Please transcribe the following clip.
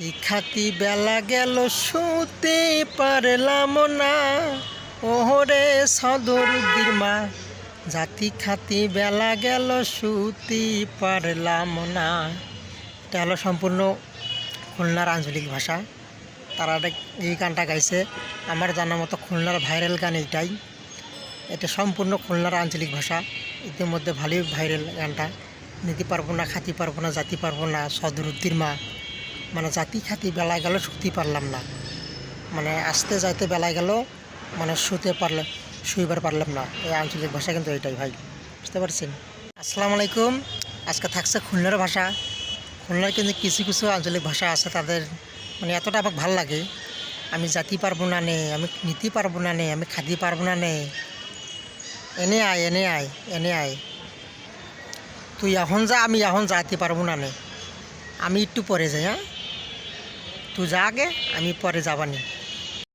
এই খাতি বেলা গেল, শুতে পারলাম না। ওহরে সদর মা। জাতি খাতি বেলা গেল, শুতে পারলাম না। এটা হলো সম্পূর্ণ খুলনার আঞ্চলিক ভাষা। তারা এই গানটা গাইছে। আমার জানা মতো খুলনার ভাইরাল গান এইটাই। এটা সম্পূর্ণ খুলনার আঞ্চলিক ভাষা। ইতিমধ্যে ভালোই ভাইরাল গানটা। নিতে পারব না, খাতি পারব না, জাতি পারব না সদরুদ্দির মা। মানে জাতি খাতি বেলায় গেল শুতে পারলাম না। মানে আসতে যাইতে বেলায় গেল মানে শুতে পারলে, শুইবার পারলাম না। এই আঞ্চলিক ভাষা কিন্তু এটাই ভাই, বুঝতে পারছেন? আসসালামু আলাইকুম। আজকে থাকছে খুলনার ভাষা। খুলনার কিন্তু কিছু কিছু আঞ্চলিক ভাষা আছে, তাদের মানে এতটা আমাকে ভালো লাগে। আমি জাতি পারব না নে, আমি নীতি পারব না নে, আমি খাদি পারব না নে। এনে আয় এনে আয় এনে আয়। তুই এখন যা, আমি এখন যাতে পারব না নে। আমি একটু পরে যাই হ্যাঁ? তুই যা আগে আমি পরে যাবানি।